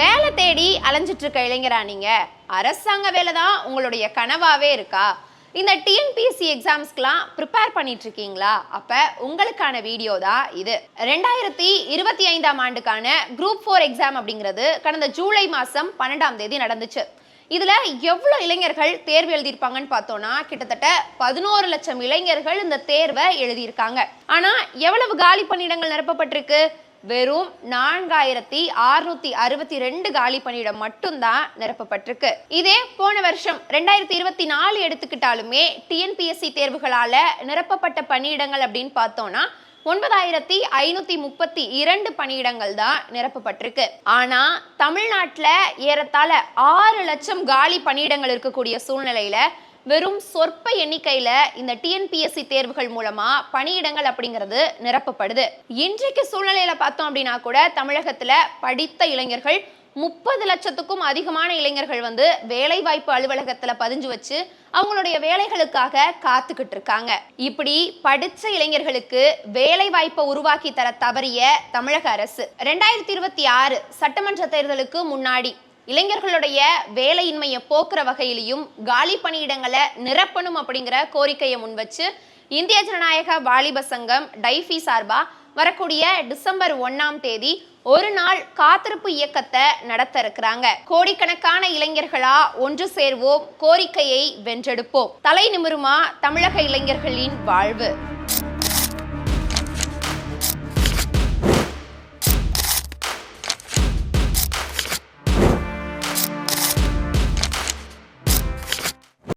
வேலை தேடி அலைஞ்சிட்டு இருக்க இளைஞரா நீங்க? அரசாங்க வேலை தான் உங்களுடைய கனவாவே இருக்கா? இந்த டிஎன்பிஎஸ்சி எக்ஸாம்ஸ்க்கெலாம் ப்ரிப்பேர் பண்ணிட்டு இருக்கீங்களா? அப்ப உங்களுக்கான வீடியோ தான் இது. ரெண்டாயிரத்தி இருபத்தி ஐந்தாம் ஆண்டுக்கான குரூப் ஃபோர் எக்ஸாம் அப்படிங்கிறது கடந்த ஜூலை மாதம் பன்னெண்டாம் தேதி நடந்துச்சு. இதில் எவ்வளோ இளைஞர்கள் தேர்வு எழுதியிருப்பாங்கன்னு பார்த்தோன்னா கிட்டத்தட்ட பதினோரு லட்சம் இளைஞர்கள் இந்த தேர்வை எழுதியிருக்காங்க. ஆனால் எவ்வளவு காலி பணியிடங்கள் நிரப்பப்பட்டிருக்கு? வெறும் நான்காயிரத்தி அறுநூத்தி அறுபத்தி ரெண்டு காலி பணியிடம் மட்டும்தான் நிரப்பப்பட்டிருக்கு. இதே போன வருஷம் ரெண்டாயிரத்தி இருபத்தி நாலு எடுத்துக்கிட்டாலுமே டிஎன்பிஎஸ்சி தேர்வுகளால நிரப்பப்பட்ட பணியிடங்கள் அப்படின்னு பார்த்தோம்னா ஒன்பதாயிரத்தி ஐநூத்தி முப்பத்தி இரண்டு பணியிடங்கள் தான் நிரப்பப்பட்டிருக்கு. ஆனா தமிழ்நாட்டில் ஏறத்தாழ ஆறு லட்சம் காலி பணியிடங்கள் இருக்கக்கூடிய சூழ்நிலையில வெறும் சொற்ப எண்ணிக்கையில இந்த டிஎன்பிஎஸ்சி தேர்வுகள் மூலமா பணியிடங்கள் அப்படிங்கிறது நிரப்பப்படுது. இன்றைக்கு சூழ்நிலையில பார்த்தோம் அப்படின்னா கூட தமிழகத்துல படித்த இளைஞர்கள் முப்பது லட்சத்துக்கும் அதிகமான இளைஞர்கள் வந்து வேலைவாய்ப்பு அலுவலகத்துல பதிஞ்சு வச்சு அவங்களுடைய வேலைகளுக்காக காத்துக்கிட்டு இருக்காங்க. இப்படி படிச்ச இளைஞர்களுக்கு வேலை வாய்ப்பை உருவாக்கி தர தவறிய தமிழக அரசு. ரெண்டாயிரத்தி இருபத்தி ஆறு சட்டமன்ற தேர்தலுக்கு முன்னாடி இளைஞர்களுடைய வேலையின்மையை போக்குற வகையிலையும் காலி பணியிடங்களை நிரப்பணும் அப்படிங்கிற கோரிக்கையை முன்வச்சு இந்திய ஜனநாயக வாலிப சங்கம் டைஃபி சார்பா வரக்கூடிய டிசம்பர் ஒன்னாம் தேதி ஒரு நாள் காத்திருப்பு இயக்கத்தை நடத்த இருக்கிறாங்க கோடிக்கணக்கான இளைஞர்களா ஒன்று சேர்வோம் கோரிக்கையை வென்றெடுப்போம். தலை நிமிருமா தமிழக இளைஞர்களின் வாழ்வு?